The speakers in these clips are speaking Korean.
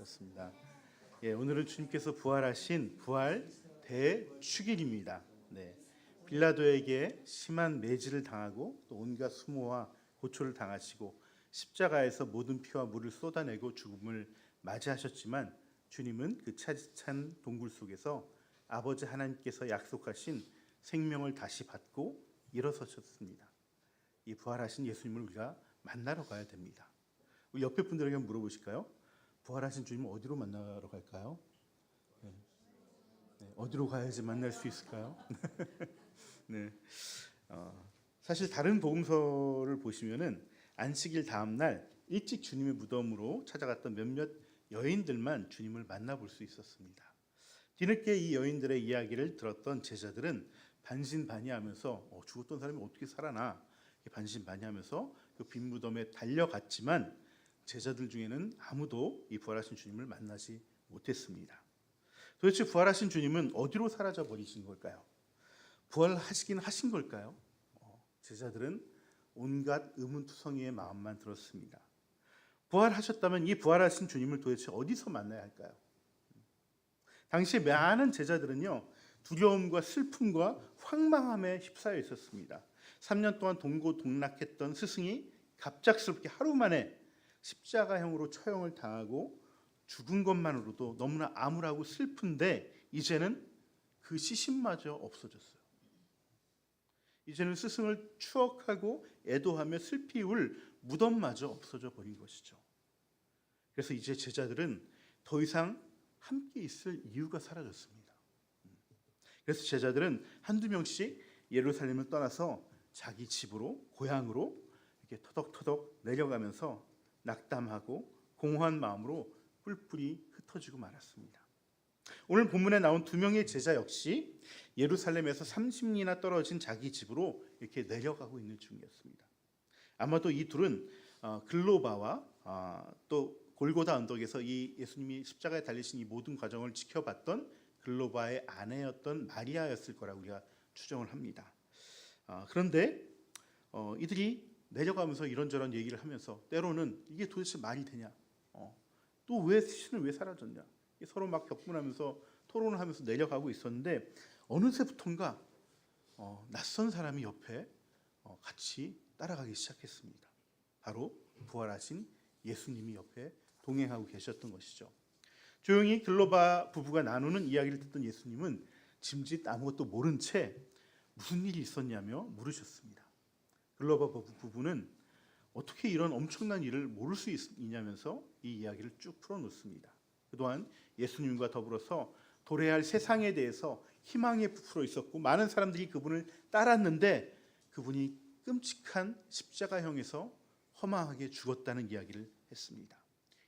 그렇습니다. 예, 오늘은 주님께서 부활하신 부활 대축일입니다. 네. 빌라도에게 심한 매질을 당하고 또 온갖 수모와 고초를 당하시고 십자가에서 모든 피와 물을 쏟아내고 죽음을 맞이하셨지만 주님은 그 차디찬 동굴 속에서 아버지 하나님께서 약속하신 생명을 다시 받고 일어서셨습니다. 이 부활하신 예수님을 우리가 만나러 가야 됩니다. 옆에 분들에게 물어보실까요? 부활하신 주님 어디로 만나러 갈까요? 네. 네, 어디로 가야지 만날 수 있을까요? 네. 어, 사실 다른 복음서를 보시면은 안식일 다음 날 일찍 주님의 무덤으로 찾아갔던 몇몇 여인들만 주님을 만나볼 수 있었습니다. 뒤늦게 이 여인들의 이야기를 들었던 제자들은 반신반의하면서 어, 죽었던 사람이 어떻게 살아나 반신반의하면서 그 빈 무덤에 달려갔지만 제자들 중에는 아무도 이 부활하신 주님을 만나지 못했습니다. 도대체 부활하신 주님은 어디로 사라져 버리신 걸까요? 부활하시긴 하신 걸까요? 어, 제자들은 온갖 의문투성이의 마음만 들었습니다. 부활하셨다면 이 부활하신 주님을 도대체 어디서 만나야 할까요? 당시 많은 제자들은요 두려움과 슬픔과 황망함에 휩싸여 있었습니다. 3년 동안 동고동락했던 스승이 갑작스럽게 하루 만에 십자가형으로 처형을 당하고 죽은 것만으로도 너무나 암울하고 슬픈데 이제는 그 시신마저 없어졌어요. 이제는 스승을 추억하고 애도하며 슬피 울 무덤마저 없어져 버린 것이죠. 그래서 이제 제자들은 더 이상 함께 있을 이유가 사라졌습니다. 그래서 제자들은 한두 명씩 예루살렘을 떠나서 자기 집으로 고향으로 이렇게 터덕터덕 내려가면서 낙담하고 공허한 마음으로 뿔뿔이 흩어지고 말았습니다. 오늘 본문에 나온 두 명의 제자 역시 예루살렘에서 30리나 떨어진 자기 집으로 이렇게 내려가고 있는 중이었습니다. 아마도 이 둘은 어, 글로바와 어, 또 골고다 언덕에서 이 예수님이 십자가에 달리신 이 모든 과정을 지켜봤던 글로바의 아내였던 마리아였을 거라고 우리가 추정을 합니다. 어, 그런데 이들이 내려가면서 이런저런 얘기를 하면서 때로는 이게 도대체 말이 되냐? 또왜 신은 왜 사라졌냐? 서로 막 격분하면서 토론을 하면서 내려가고 있었는데 어느새부턴가 어, 낯선 사람이 옆에 어, 같이 따라가기 시작했습니다. 바로 부활하신 예수님이 옆에 동행하고 계셨던 것이죠. 조용히 글로바 부부가 나누는 이야기를 듣던 예수님은 짐짓 아무것도 모른 채 무슨 일이 있었냐며 물으셨습니다. 글로바 부부는 어떻게 이런 엄청난 일을 모를 수 있냐면서 이 이야기를 쭉 풀어놓습니다. 그동안 예수님과 더불어서 도래할 세상에 대해서 희망에 부풀어 있었고 많은 사람들이 그분을 따랐는데 그분이 끔찍한 십자가형에서 허망하게 죽었다는 이야기를 했습니다.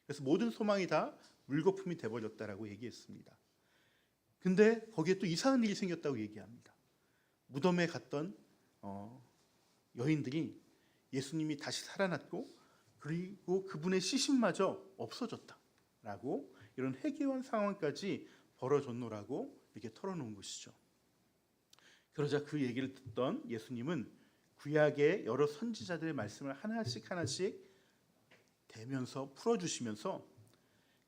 그래서 모든 소망이 다 물거품이 돼버렸다라고 얘기했습니다. 근데 거기에 또 이상한 일이 생겼다고 얘기합니다. 무덤에 갔던 어, 여인들이 예수님이 다시 살아났고 그리고 그분의 시신마저 없어졌다라고 이런 해괴한 상황까지 벌어졌노라고 이렇게 털어놓은 것이죠. 그러자 그 얘기를 듣던 예수님은 구약의 여러 선지자들의 말씀을 하나씩 하나씩 대면서 풀어주시면서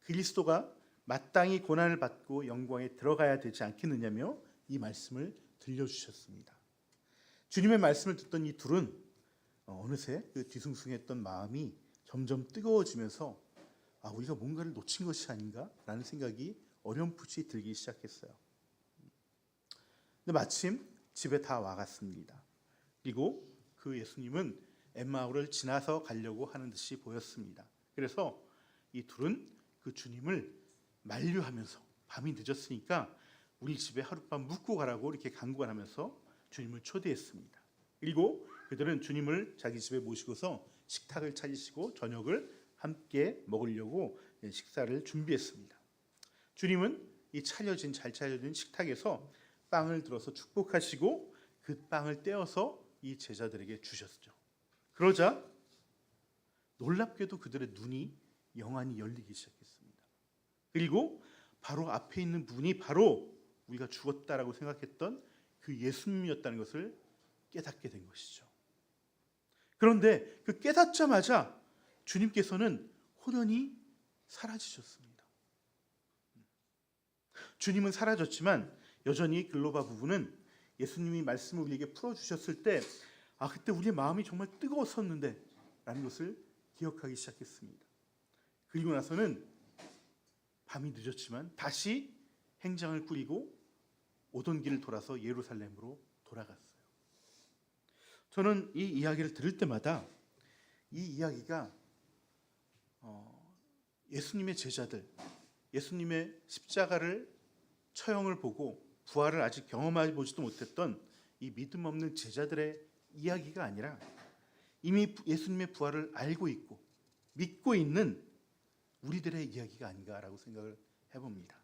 그리스도가 마땅히 고난을 받고 영광에 들어가야 되지 않겠느냐며 이 말씀을 들려주셨습니다. 주님의 말씀을 듣던 이 둘은 어느새 그 뒤숭숭했던 마음이 점점 뜨거워지면서 아, 우리가 뭔가를 놓친 것이 아닌가라는 생각이 어렴풋이 들기 시작했어요. 근데 마침 집에 다 와갔습니다. 그리고 그 예수님은 엠마오를 지나서 가려고 하는 듯이 보였습니다. 그래서 이 둘은 그 주님을 만류하면서 밤이 늦었으니까 우리 집에 하룻밤 묵고 가라고 이렇게 강구를 하면서 주님을 초대했습니다. 그리고 그들은 주님을 자기 집에 모시고서 식탁을 차리시고 저녁을 함께 먹으려고 식사를 준비했습니다. 주님은 이 차려진 잘 차려진 식탁에서 빵을 들어서 축복하시고 그 빵을 떼어서 이 제자들에게 주셨죠. 그러자 놀랍게도 그들의 눈이 영안이 열리기 시작했습니다. 그리고 바로 앞에 있는 분이 바로 우리가 죽었다라고 생각했던 그 예수님이었다는 것을 깨닫게 된 것이죠. 그런데 그 깨닫자마자 주님께서는 호련히 사라지셨습니다. 주님은 사라졌지만 여전히 글로바 부부는 예수님이 말씀을 우리에게 풀어 주셨을 때 아, 그때 우리의 마음이 정말 뜨거웠었는데 라는 것을 기억하기 시작했습니다. 그리고 나서는 밤이 늦었지만 다시 행장을 꾸리고 오던 길을 돌아서 예루살렘으로 돌아갔어요. 저는 이 이야기를 들을 때마다 이 이야기가 어, 예수님의 제자들, 예수님의 십자가를 처형을 보고 부활을 아직 경험해 보지도 못했던 이 믿음 없는 제자들의 이야기가 아니라 이미 예수님의 부활을 알고 있고 믿고 있는 우리들의 이야기가 아닌가라고 생각을 해봅니다.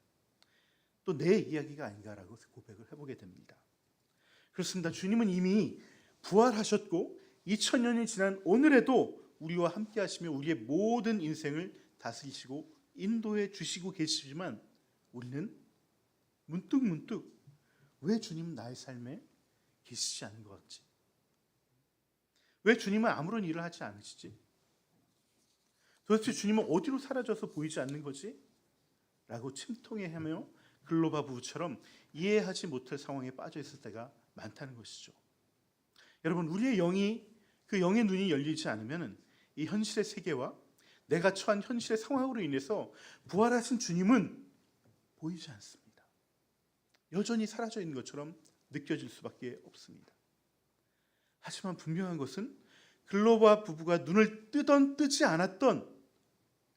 또 내 이야기가 아닌가라고 고백을 해보게 됩니다. 그렇습니다. 주님은 이미 부활하셨고 2000년이 지난 오늘에도 우리와 함께 하시며 우리의 모든 인생을 다스리시고 인도해 주시고 계시지만 우리는 문득 문득 왜 주님은 나의 삶에 계시지 않는 것 같지? 왜 주님은 아무런 일을 하지 않으시지? 도대체 주님은 어디로 사라져서 보이지 않는 거지? 라고 침통해 하며 글로바 부부처럼 이해하지 못할 상황에 빠져 있을 때가 많다는 것이죠. 여러분 우리의 영이 그 영의 눈이 열리지 않으면 이 현실의 세계와 내가 처한 현실의 상황으로 인해서 부활하신 주님은 보이지 않습니다. 여전히 사라져 있는 것처럼 느껴질 수밖에 없습니다. 하지만 분명한 것은 글로바 부부가 눈을 뜨던 뜨지 않았던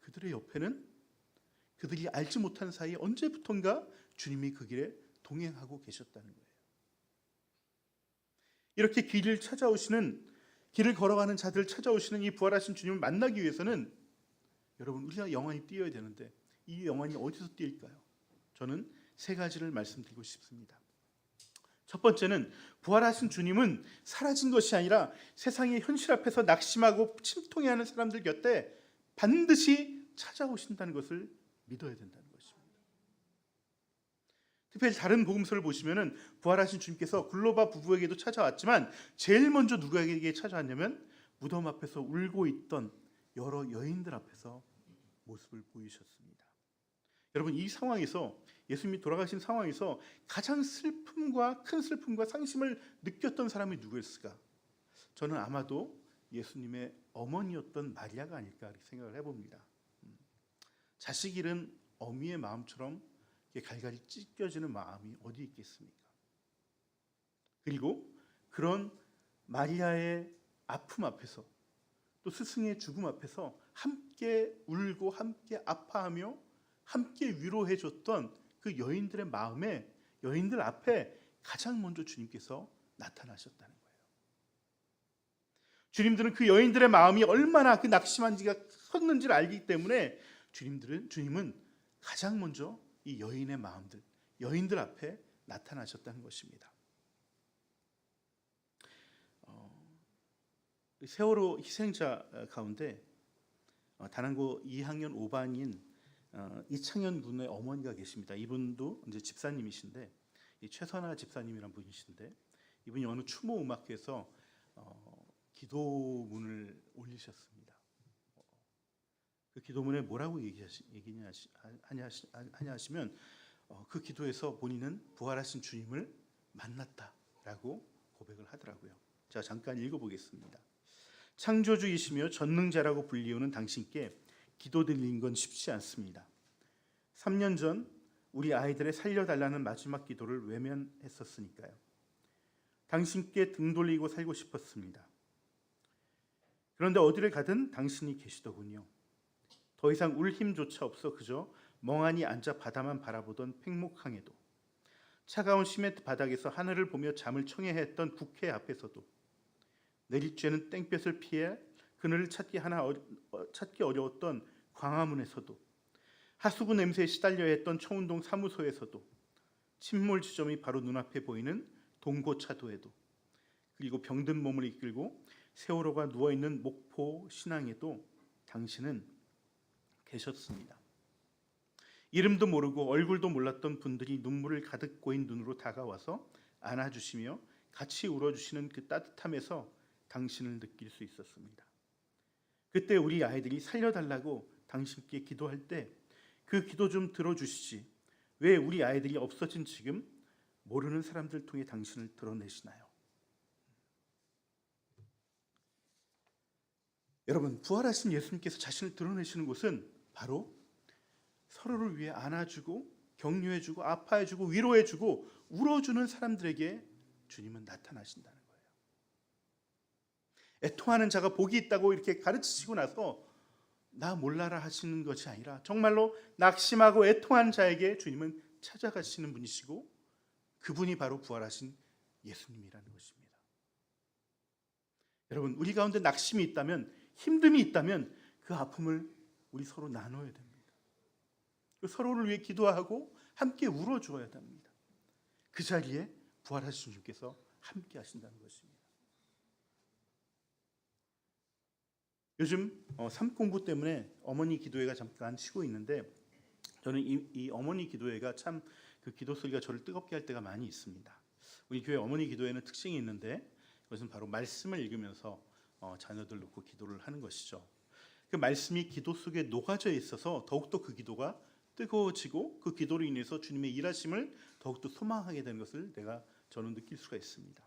그들의 옆에는 그들이 알지 못한 사이 언제부턴가 주님이 그 길에 동행하고 계셨다는 거예요. 이렇게 길을 찾아오시는 길을 걸어가는 자들을 찾아오시는 이 부활하신 주님을 만나기 위해서는 여러분 우리가 영원히 뛰어야 되는데 이 영원히 어디서 뛸까요? 저는 세 가지를 말씀드리고 싶습니다. 첫 번째는 부활하신 주님은 사라진 것이 아니라 세상의 현실 앞에서 낙심하고 침통해하는 사람들 곁에 반드시 찾아오신다는 것을 믿어야 것입니다. 특별히 다른 복음서를 보시면은 부활하신 주님께서 글로바 부부에게도 찾아왔지만 제일 먼저 누구에게 찾아왔냐면 무덤 앞에서 울고 있던 여러 여인들 앞에서 모습을 보이셨습니다. 여러분 이 상황에서 예수님이 돌아가신 상황에서 가장 슬픔과 큰 슬픔과 상심을 느꼈던 사람이 누구였을까? 저는 아마도 예수님의 어머니였던 마리아가 아닐까 생각을 해봅니다. 음. 자식 잃은 어미의 마음처럼 갈갈이 찢겨지는 마음이 어디 있겠습니까? 그리고 그런 마리아의 아픔 앞에서 또 스승의 죽음 앞에서 함께 울고 함께 아파하며 함께 위로해 줬던 그 여인들의 마음에 여인들 앞에 가장 먼저 주님께서 나타나셨다는 거예요. 주님들은 그 여인들의 마음이 얼마나 그 낙심한지가 컸는지를 알기 때문에 주님들은 주님은 가장 먼저 이 여인의 마음들, 여인들 앞에 나타나셨다는 것입니다. 어, 세월호 희생자 가운데 어, 단안고 2학년 5반인 어, 이창현 군의 어머니가 계십니다. 이분도 이제 집사님이신데 이 최선아 집사님이란 분이신데 이분이 어느 추모 음악회에서 어, 기도문을 올리셨습니다. 어, 그 기도문에 뭐라고 얘기하시, 얘기냐 하냐, 하냐 하시면 어, 그 기도에서 본인은 부활하신 주님을 만났다라고 고백을 하더라고요. 제가 잠깐 읽어보겠습니다. 창조주이시며 전능자라고 불리우는 당신께 기도드리는 건 쉽지 않습니다. 3년 전 우리 아이들의 살려달라는 마지막 기도를 외면했었으니까요. 당신께 등 돌리고 살고 싶었습니다. 그런데 어디를 가든 당신이 계시더군요. 더 이상 울 힘조차 없어 그저 멍하니 앉아 바다만 바라보던 팽목항에도. 차가운 시멘트 바닥에서 하늘을 보며 잠을 청해했던 국회 앞에서도 내리쬐는 땡볕을 피해 그늘을 찾기 하나 어, 찾기 어려웠던 광화문에서도 하수구 냄새에 시달려 했던 청운동 사무소에서도 침몰 지점이 바로 눈앞에 보이는 동고차도에도 그리고 병든 몸을 이끌고 세월호가 누워 있는 목포 신앙에도 당신은 계셨습니다. 이름도 모르고 얼굴도 몰랐던 분들이 눈물을 가득 고인 눈으로 다가와서 안아주시며 같이 울어주시는 그 따뜻함에서 당신을 느낄 수 있었습니다. 그때 우리 아이들이 살려달라고 당신께 기도할 때 그 기도 좀 들어주시지 왜 우리 아이들이 없어진 지금 모르는 사람들 통해 당신을 드러내시나요? 여러분 부활하신 예수님께서 자신을 드러내시는 곳은 바로 서로를 위해 안아주고 격려해주고 아파해주고 위로해주고 울어주는 사람들에게 주님은 나타나신다는 거예요. 애통하는 자가 복이 있다고 이렇게 가르치시고 나서 나 몰라라 하시는 것이 아니라 정말로 낙심하고 애통하는 자에게 주님은 찾아가시는 분이시고 그분이 바로 부활하신 예수님이라는 것입니다. 여러분 우리 가운데 낙심이 있다면 힘듦이 있다면 그 아픔을 우리 서로 나눠야 됩니다. 그 서로를 위해 기도하고 함께 울어 주어야 합니다. 그 자리에 부활하신 주께서 함께 하신다는 것입니다. 요즘 어, 삶 공부 때문에 어머니 기도회가 잠깐 쉬고 있는데 저는 이, 이 어머니 기도회가 참 그 기도 소리가 저를 뜨겁게 할 때가 많이 있습니다. 우리 교회 어머니 기도회는 특징이 있는데 그것은 바로 말씀을 읽으면서 어, 자녀들 놓고 기도를 하는 것이죠. 그 말씀이 기도 속에 녹아져 있어서 더욱더 그 기도가 뜨거워지고 그 기도로 인해서 주님의 일하심을 더욱더 소망하게 되는 것을 내가 저는 느낄 수가 있습니다.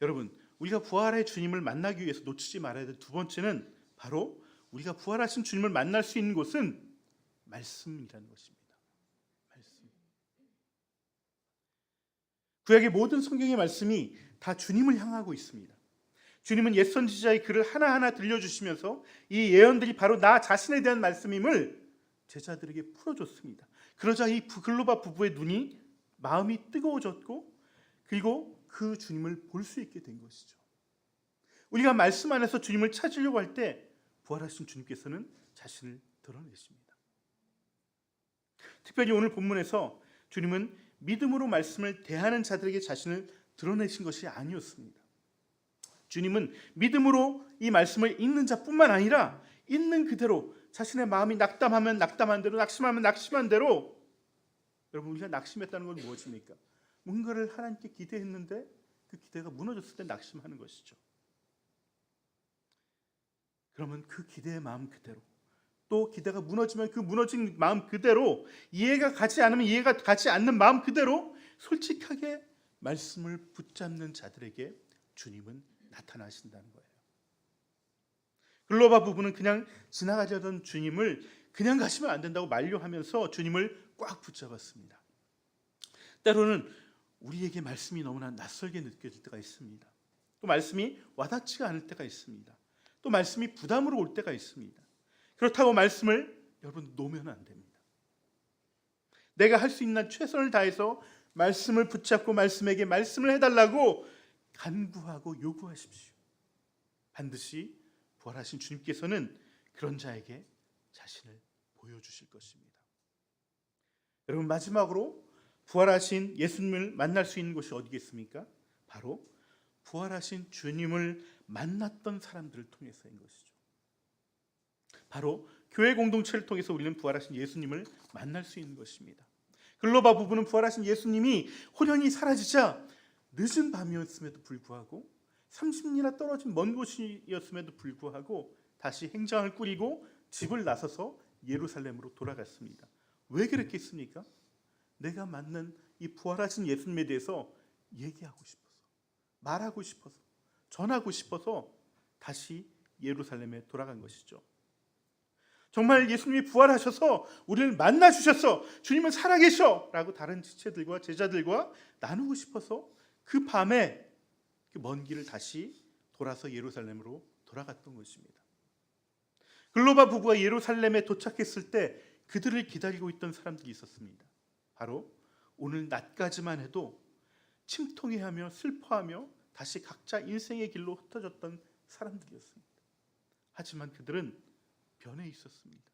여러분, 우리가 부활의 주님을 만나기 위해서 놓치지 말아야 될 두 번째는 바로 우리가 부활하신 주님을 만날 수 있는 곳은 말씀이라는 것입니다. 말씀. 구약의 모든 성경의 말씀이 다 주님을 향하고 있습니다. 주님은 옛 선지자의 글을 하나하나 들려주시면서 이 예언들이 바로 나 자신에 대한 말씀임을 제자들에게 풀어줬습니다. 그러자 이 글로바 부부의 눈이 마음이 뜨거워졌고 그리고 그 주님을 볼 수 있게 된 것이죠. 우리가 말씀 안에서 주님을 찾으려고 할 때 부활하신 주님께서는 자신을 드러내십니다. 특별히 오늘 본문에서 주님은 믿음으로 말씀을 대하는 자들에게 자신을 드러내신 것이 아니었습니다. 주님은 믿음으로 이 말씀을 읽는 자뿐만 아니라 있는 그대로 자신의 마음이 낙담하면 낙담한 대로 낙심하면 낙심한 대로 여러분 우리가 낙심했다는 건 무엇입니까? 뭔가를 하나님께 기대했는데 그 기대가 무너졌을 때 낙심하는 것이죠. 그러면 그 기대의 마음 그대로 또 기대가 무너지면 그 무너진 마음 그대로 이해가 가지 않으면 이해가 가지 않는 마음 그대로 솔직하게 말씀을 붙잡는 자들에게 주님은 나타나신다는 거예요. 글로바 부부는 그냥 지나가려던 주님을 그냥 가시면 안 된다고 만류하면서 주님을 꽉 붙잡았습니다. 때로는 우리에게 말씀이 너무나 낯설게 느껴질 때가 있습니다. 또 말씀이 와닿지가 않을 때가 있습니다. 또 말씀이 부담으로 올 때가 있습니다. 그렇다고 말씀을 여러분 놓으면 안 됩니다. 내가 할 수 있는 최선을 다해서 말씀을 붙잡고 말씀에게 말씀을 해달라고 간구하고 요구하십시오. 반드시 부활하신 주님께서는 그런 자에게 자신을 보여주실 것입니다. 여러분 마지막으로 부활하신 예수님을 만날 수 있는 곳이 어디겠습니까? 바로 부활하신 주님을 만났던 사람들을 통해서인 것이죠. 바로 교회 공동체를 통해서 우리는 부활하신 예수님을 만날 수 있는 것입니다. 글로바 부부는 부활하신 예수님이 호련히 사라지자 늦은 밤이었음에도 불구하고 30리나 떨어진 먼 곳이었음에도 불구하고 다시 행장을 꾸리고 집을 나서서 예루살렘으로 돌아갔습니다. 왜 그랬겠습니까? 내가 만난 이 부활하신 예수님에 대해서 얘기하고 싶어서, 말하고 싶어서, 전하고 싶어서 다시 예루살렘에 돌아간 것이죠. 정말 예수님이 부활하셔서 우리를 만나 주셨어. 주님은 살아계셔 라고 다른 지체들과 제자들과 나누고 싶어서 그 밤에 그 먼 길을 다시 돌아서 예루살렘으로 돌아갔던 것입니다. 글로바 부부가 예루살렘에 도착했을 때 그들을 기다리고 있던 사람들이 있었습니다. 바로 오늘 낮까지만 해도 침통해하며 슬퍼하며 다시 각자 인생의 길로 흩어졌던 사람들이었습니다. 하지만 그들은 변해 있었습니다.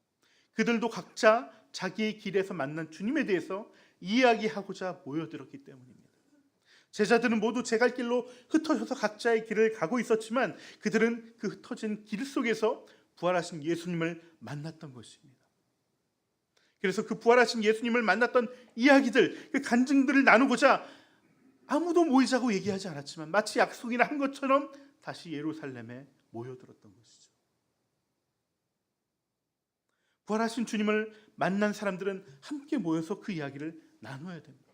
그들도 각자 자기의 길에서 만난 주님에 대해서 이야기하고자 모여들었기 때문입니다. 제자들은 모두 제 갈 길로 흩어져서 각자의 길을 가고 있었지만 그들은 그 흩어진 길 속에서 부활하신 예수님을 만났던 것입니다. 그래서 그 부활하신 예수님을 만났던 이야기들, 그 간증들을 나누고자 아무도 모이자고 얘기하지 않았지만 마치 약속이나 한 것처럼 다시 예루살렘에 모여들었던 것이죠. 부활하신 주님을 만난 사람들은 함께 모여서 그 이야기를 나눠야 됩니다.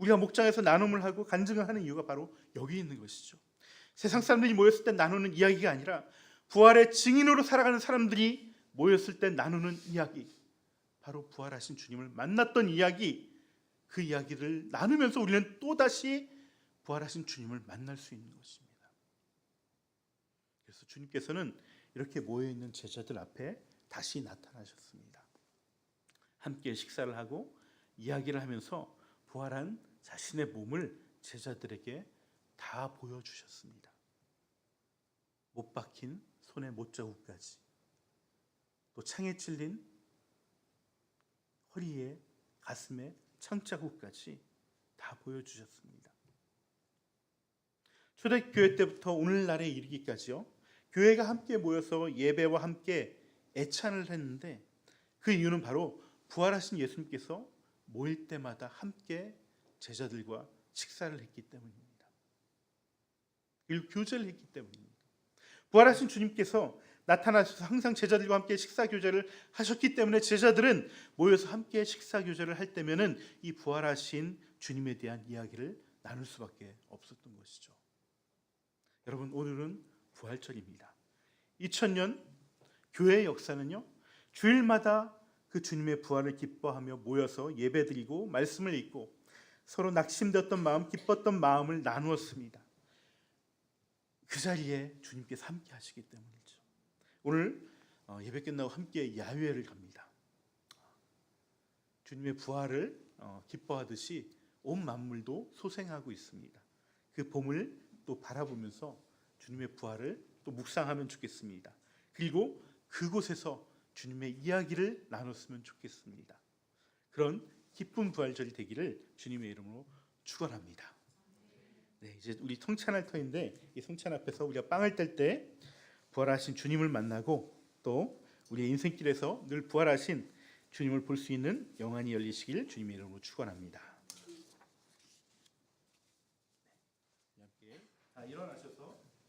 우리가 목장에서 나눔을 하고 간증을 하는 이유가 바로 여기 있는 것이죠. 세상 사람들이 모였을 때 나누는 이야기가 아니라 부활의 증인으로 살아가는 사람들이 모였을 때 나누는 이야기. 바로 부활하신 주님을 만났던 이야기. 그 이야기를 나누면서 우리는 또다시 부활하신 주님을 만날 수 있는 것입니다. 그래서 주님께서는 이렇게 모여 있는 제자들 앞에 다시 나타나셨습니다. 함께 식사를 하고 이야기를 하면서 부활한 자신의 몸을 제자들에게 다 보여주셨습니다. 못 박힌 손의 못자국까지 또 창에 찔린 허리에 가슴에 창자국까지 다 보여주셨습니다. 초대교회 때부터 오늘날에 이르기까지요. 교회가 함께 모여서 예배와 함께 애찬을 했는데 그 이유는 바로 부활하신 예수님께서 모일 때마다 함께 제자들과 식사를 했기 때문입니다. 그리고 교제를 했기 때문입니다. 부활하신 주님께서 나타나셔서 항상 제자들과 함께 식사 교제를 하셨기 때문에 제자들은 모여서 함께 식사 교제를 할 때면은 이 부활하신 주님에 대한 이야기를 나눌 수밖에 없었던 것이죠. 여러분 오늘은 부활절입니다. 2000년 교회의 역사는요. 주일마다 그 주님의 부활을 기뻐하며 모여서 예배드리고 말씀을 읽고 서로 낙심되었던 마음, 기뻤던 마음을 나누었습니다. 그 자리에 주님께서 함께 하시기 때문이죠. 오늘 어, 예배 끝나고 함께 야외를 갑니다. 주님의 부활을 어, 기뻐하듯이 온 만물도 소생하고 있습니다. 그 봄을 또 바라보면서 주님의 부활을 또 묵상하면 좋겠습니다. 그리고 그곳에서 주님의 이야기를 나눴으면 좋겠습니다. 그런 기쁜 부활절이 되기를 주님의 이름으로 축원합니다. 네, 이제 우리 성찬할 터인데 이 성찬 앞에서 우리가 빵을 뗄 때 부활하신 주님을 만나고 또 우리의 인생길에서 늘 부활하신 주님을 볼 수 있는 영안이 열리시길 주님의 이름으로 축원합니다. 함께 다 일어나셔서